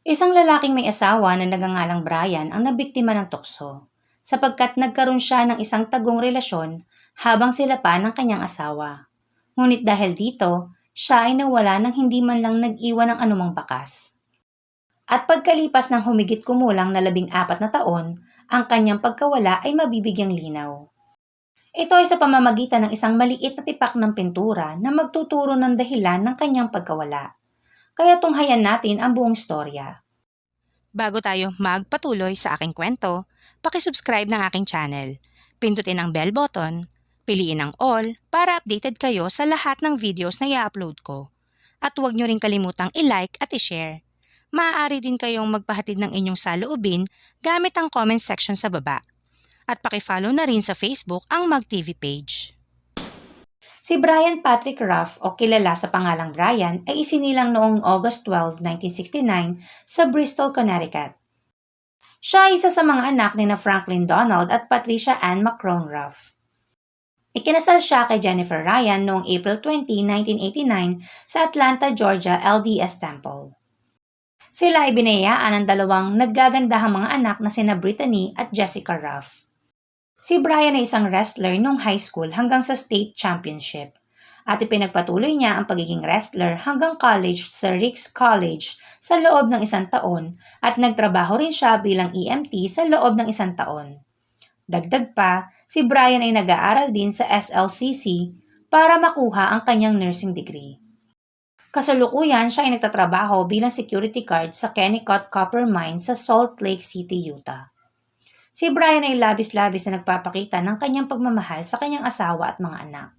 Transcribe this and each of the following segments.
Isang lalaking may asawa na nagangalang Brian ang nabiktima ng tukso sapagkat nagkaroon siya ng isang tagong relasyon habang sila pa ng kanyang asawa. Ngunit dahil dito, siya ay nawala nang hindi man lang nag-iwan ng anumang bakas. At pagkalipas ng humigit kumulang na labing apat na taon, ang kanyang pagkawala ay mabibigyang linaw. Ito ay sa pamamagitan ng isang maliit na tipak ng pintura na magtuturo ng dahilan ng kanyang pagkawala. Kaya tunghayan natin ang buong istorya. Bago tayo magpatuloy sa aking kwento, pakisubscribe ng aking channel. Pindutin ang bell button, piliin ang all para updated kayo sa lahat ng videos na i-upload ko. At huwag nyo rin kalimutang i-like at i-share. Maaari din kayong magpahatid ng inyong saloobin gamit ang comment section sa baba. At pakifollow na rin sa Facebook ang MagTV page. Si Brian Patrick Ruff o kilala sa pangalang Brian ay isinilang noong August 12, 1969 sa Bristol, Connecticut. Siya ay isa sa mga anak ni na Franklin Donald at Patricia Ann McCrone Ruff. Ikinasal siya kay Jennifer Ryan noong April 20, 1989 sa Atlanta, Georgia LDS Temple. Sila ay binayaan ng dalawang naggagandahang mga anak na sina Brittany at Jessica Ruff. Si Brian ay isang wrestler nung high school hanggang sa state championship at ipinagpatuloy niya ang pagiging wrestler hanggang college sa Ricks College sa loob ng isang taon at nagtrabaho rin siya bilang EMT sa loob ng isang taon. Dagdag pa, si Brian ay nag-aaral din sa SLCC para makuha ang kanyang nursing degree. Kasalukuyan siya ay nagtatrabaho bilang security guard sa Kennecott Copper Mine sa Salt Lake City, Utah. Si Brian ay labis-labis na nagpapakita ng kanyang pagmamahal sa kanyang asawa at mga anak.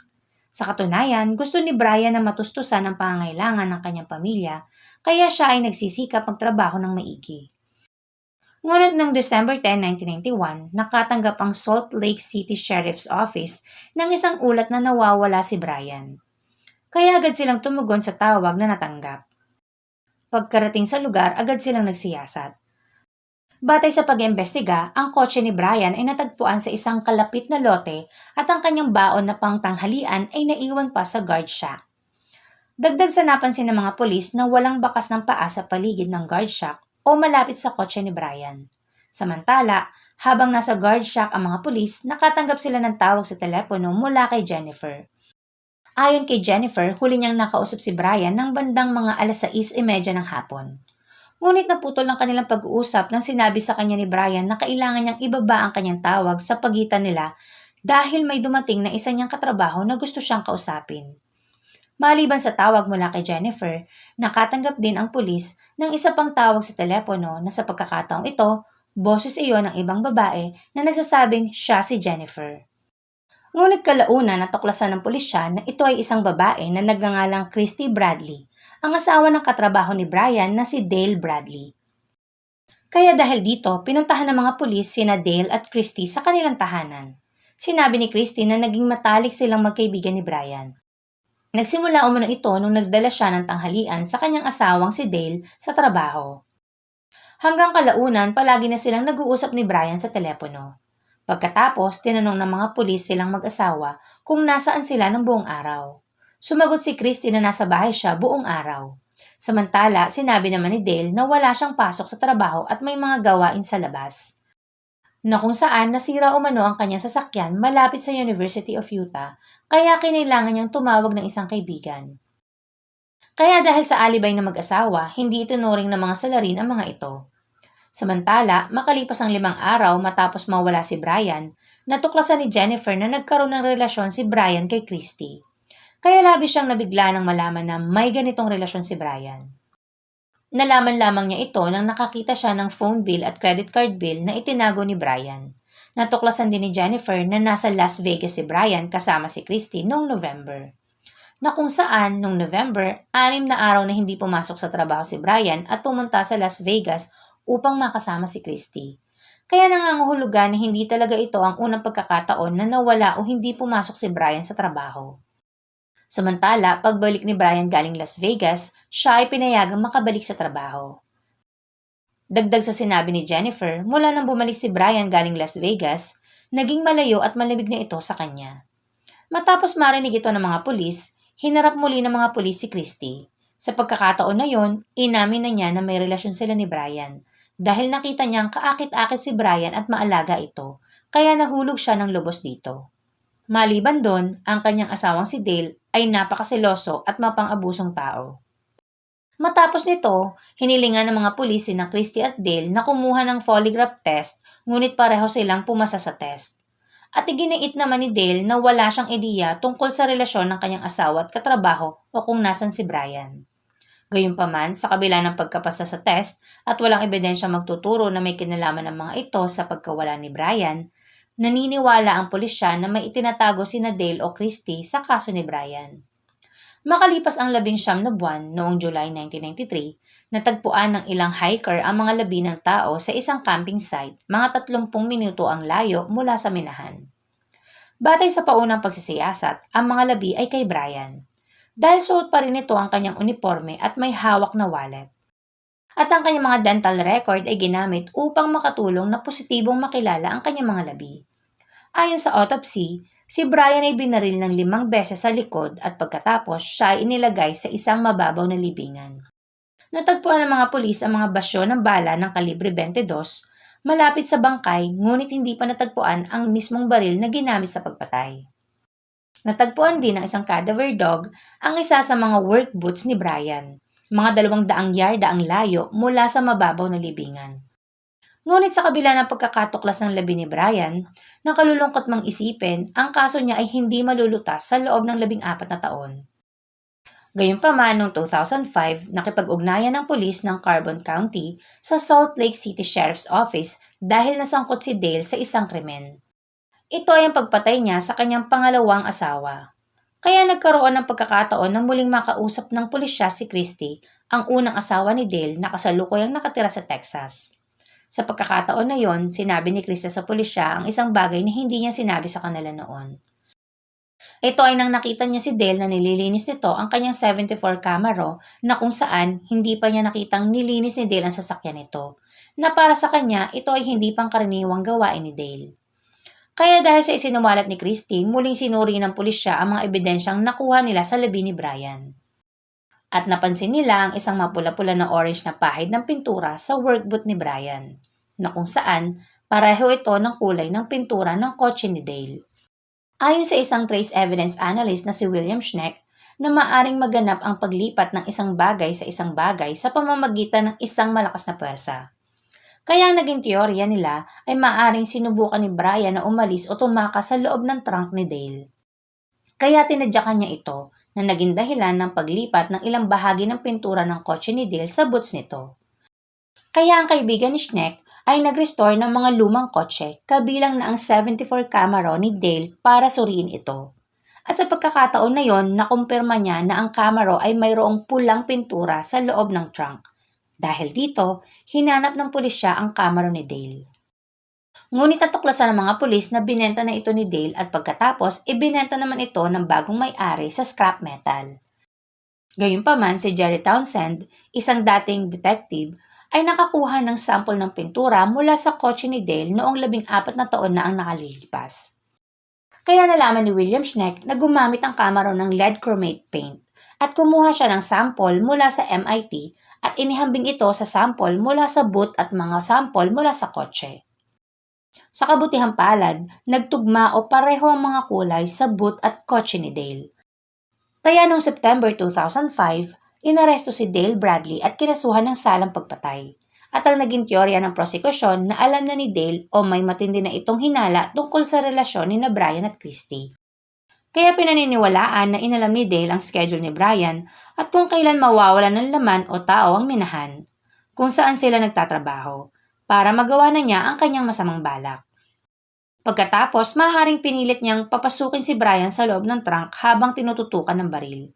Sa katunayan, gusto ni Brian na matustusan ang pangangailangan ng kanyang pamilya, kaya siya ay nagsisikap magtrabaho ng maigi. Ngunit noong December 10, 1991, nakatanggap ang Salt Lake City Sheriff's Office ng isang ulat na nawawala si Brian. Kaya agad silang tumugon sa tawag na natanggap. Pagkarating sa lugar, agad silang nagsiyasat. Batay sa pag-imbestiga, ang kotse ni Brian ay natagpuan sa isang kalapit na lote at ang kanyang baon na pangtanghalian ay naiwan pa sa guard shack. Dagdag sa napansin ng mga polis na walang bakas ng paa sa paligid ng guard shack o malapit sa kotse ni Brian. Samantala, habang nasa guard shack ang mga polis, nakatanggap sila ng tawag sa telepono mula kay Jennifer. Ayon kay Jennifer, huli niyang nakausap si Brian ng bandang mga alas 6.30 ng hapon. Ngunit naputol ang kanilang pag-uusap nang sinabi sa kanya ni Brian na kailangan niyang ibaba ang kanyang tawag sa pagitan nila dahil may dumating na isa niyang katrabaho na gusto siyang kausapin. Maliban sa tawag mula kay Jennifer, nakatanggap din ang pulis ng isa pang tawag sa telepono na sa pagkakataong ito, boses iyon ng ibang babae na nagsasabing siya si Jennifer. Ngunit kalauna natuklasan ng pulisya na ito ay isang babae na nagngangalang Christy Bradley ang asawa ng katrabaho ni Brian na si Dale Bradley. Kaya dahil dito, pinuntahan ng mga pulis sina Dale at Christy sa kanilang tahanan. Sinabi ni Christy na naging matalik silang magkaibigan ni Brian. Nagsimula umano ito nung nagdala siya ng tanghalian sa kanyang asawang si Dale sa trabaho. Hanggang kalaunan, palagi na silang nag-uusap ni Brian sa telepono. Pagkatapos, tinanong ng mga pulis silang mag-asawa kung nasaan sila ng buong araw. Sumagot si Christy na nasa bahay siya buong araw. Samantala, sinabi naman ni Dale na wala siyang pasok sa trabaho at may mga gawain sa labas. Na kung saan nasira umano ang kanyang sasakyan malapit sa University of Utah, kaya kinailangan niyang tumawag ng isang kaibigan. Kaya dahil sa alibay ng mag-asawa, hindi itunuring ng mga salarin ang mga ito. Samantala, makalipas ang limang araw matapos mawala si Brian, natuklasan ni Jennifer na nagkaroon ng relasyon si Brian kay Christy. Kaya labis siyang nabigla nang malaman na may ganitong relasyon si Brian. Nalaman lamang niya ito nang nakakita siya ng phone bill at credit card bill na itinago ni Brian. Natuklasan din ni Jennifer na nasa Las Vegas si Brian kasama si Christy noong November. Na kung saan, noong November, anim na araw na hindi pumasok sa trabaho si Brian at pumunta sa Las Vegas upang makasama si Christy. Kaya nangangahulugan na hindi talaga ito ang unang pagkakataon na nawala o hindi pumasok si Brian sa trabaho. Samantala, pagbalik ni Brian galing Las Vegas, siya ay pinayagang makabalik sa trabaho. Dagdag sa sinabi ni Jennifer, mula nang bumalik si Brian galing Las Vegas, naging malayo at malamig na ito sa kanya. Matapos marinig ito ng mga pulis, hinarap muli ng mga pulis si Christy. Sa pagkakataon na yon, inamin na niya na may relasyon sila ni Brian dahil nakita niyang kaakit-akit si Brian at maalaga ito, kaya nahulog siya ng lubos dito. Maliban doon, ang kanyang asawang si Dale ay napakaseloso at mapang-abusong tao. Matapos nito, hinilingan ng mga pulis na Christy at Dale na kumuha ng polygraph test ngunit pareho silang pumasa sa test. At iginait naman ni Dale na wala siyang ideya tungkol sa relasyon ng kanyang asawa at katrabaho o kung nasan si Brian. Gayunpaman, sa kabila ng pagkapasa sa test at walang ebidensya magtuturo na may kinalaman ng mga ito sa pagkawala ni Brian, naniniwala ang pulisya na may itinatago sina Dale o Christy sa kaso ni Brian. Makalipas ang labing siyam na buwan noong July 1993, natagpuan ng ilang hiker ang mga labi ng tao sa isang camping site mga 30 minuto ang layo mula sa minahan. Batay sa paunang pagsisiyasat, ang mga labi ay kay Brian. Dahil suot pa rin ito ang kanyang uniforme at may hawak na wallet. At ang kanyang mga dental record ay ginamit upang makatulong na positibong makilala ang kanyang mga labi. Ayon sa autopsy, Si Brian ay binaril ng limang beses sa likod at pagkatapos siya ay inilagay sa isang mababaw na libingan. Natagpuan ng mga pulis ang mga basyo ng bala ng kalibre 22 malapit sa bangkay ngunit hindi pa natagpuan ang mismong baril na ginamit sa pagpatay. Natagpuan din ng isang cadaver dog ang isa sa mga work boots ni Brian, mga dalawang daang yarda ang layo mula sa mababaw na libingan. Ngunit sa kabila ng pagkakatuklas ng labi ni Brian, nakalulungkot mang isipin, ang kaso niya ay hindi malulutas sa loob ng labing apat na taon. Gayunpaman, noong 2005, nakipag-ugnayan ng pulis ng Carbon County sa Salt Lake City Sheriff's Office dahil nasangkot si Dale sa isang krimen. Ito ay ang pagpatay niya sa kanyang pangalawang asawa. Kaya nagkaroon ng pagkakataon na muling makausap ng pulisya si Christy, ang unang asawa ni Dale na kasalukuyang nakatira sa Texas. Sa pagkakataon na yon, sinabi ni Krista sa pulisya ang isang bagay na hindi niya sinabi sa kanila noon. Ito ay nang nakita niya si Dale na nililinis nito ang kanyang 74 Camaro na kung saan hindi pa niya nakitang nilinis ni Dale ang sasakyan nito, na para sa kanya ito ay hindi pang karaniwang gawain ni Dale. Kaya dahil sa isinumalat ni Christy, muling sinuri ng pulisya ang mga ebidensyang nakuha nila sa labi ni Brian at napansin nila ang isang mapula-pula na orange na pahid ng pintura sa workboot ni Brian, na kung saan pareho ito ng kulay ng pintura ng kotse ni Dale. Ayon sa isang trace evidence analyst na si William Schneck, na maaring maganap ang paglipat ng isang bagay sa isang bagay sa pamamagitan ng isang malakas na puwersa. Kaya ang naging teorya nila ay maaring sinubukan ni Brian na umalis o tumakas sa loob ng trunk ni Dale. Kaya tinadyakan niya ito na naging dahilan ng paglipat ng ilang bahagi ng pintura ng kotse ni Dale sa boots nito. Kaya ang kaibigan ni Schneck ay nag-restore ng mga lumang kotse kabilang na ang 74 Camaro ni Dale para suriin ito. At sa pagkakataon na yon, nakumpirma niya na ang Camaro ay mayroong pulang pintura sa loob ng trunk. Dahil dito, hinanap ng pulisya ang Camaro ni Dale. Ngunit natuklasan ng mga pulis na binenta na ito ni Dale at pagkatapos, ibinenta naman ito ng bagong may-ari sa scrap metal. Gayunpaman, si Jerry Townsend, isang dating detective, ay nakakuha ng sample ng pintura mula sa kotse ni Dale noong labing apat na taon na ang nakalilipas. Kaya nalaman ni William Schneck na gumamit ang kamera ng lead chromate paint at kumuha siya ng sample mula sa MIT at inihambing ito sa sample mula sa boot at mga sample mula sa kotse. Sa kabutihang palad, nagtugma o pareho ang mga kulay sa boot at kotse ni Dale. Kaya noong September 2005, inaresto si Dale Bradley at kinasuhan ng salang pagpatay. At ang naging teorya ng prosekusyon na alam na ni Dale o may matindi na itong hinala tungkol sa relasyon ni na Brian at Christy. Kaya pinaniniwalaan na inalam ni Dale ang schedule ni Brian at kung kailan mawawalan ng laman o tao ang minahan, kung saan sila nagtatrabaho, para magawa na niya ang kanyang masamang balak. Pagkatapos, maaaring pinilit niyang papasukin si Brian sa loob ng trunk habang tinututukan ng baril.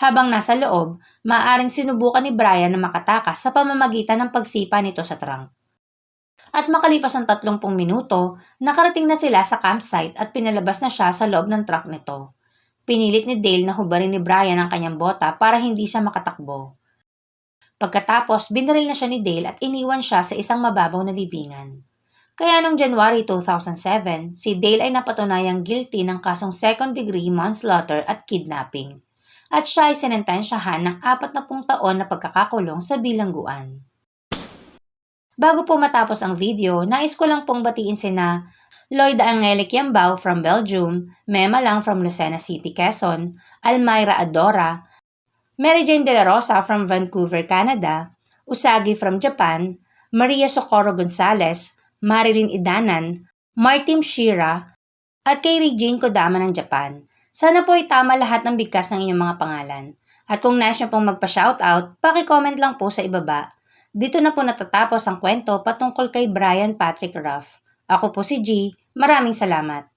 Habang nasa loob, maaaring sinubukan ni Brian na makatakas sa pamamagitan ng pagsipa nito sa trunk. At makalipas ang 30 minuto, nakarating na sila sa campsite at pinalabas na siya sa loob ng truck nito. Pinilit ni Dale na hubarin ni Brian ang kanyang bota para hindi siya makatakbo. Pagkatapos, binaril na siya ni Dale at iniwan siya sa isang mababaw na libingan. Kaya noong January 2007, si Dale ay napatunayang guilty ng kasong second degree manslaughter at kidnapping. at siya ay sinentensyahan ng 40 taon na pagkakakulong sa bilangguan. Bago po matapos ang video, nais ko lang pong batiin sina Lloyd Angelic Yambao from Belgium, Mema Lang from Lucena City, Quezon, Almyra Adora, Mary Jane De La Rosa from Vancouver, Canada, Usagi from Japan, Maria Socorro Gonzalez, Marilyn Idanan, Martin Shira, at kay Regine Kodama ng Japan. Sana po ay tama lahat ng bigkas ng inyong mga pangalan. At kung nais nyo pong magpa-shoutout, paki-comment lang po sa ibaba. Dito na po natatapos ang kwento patungkol kay Brian Patrick Ruff. Ako po si G. Maraming salamat.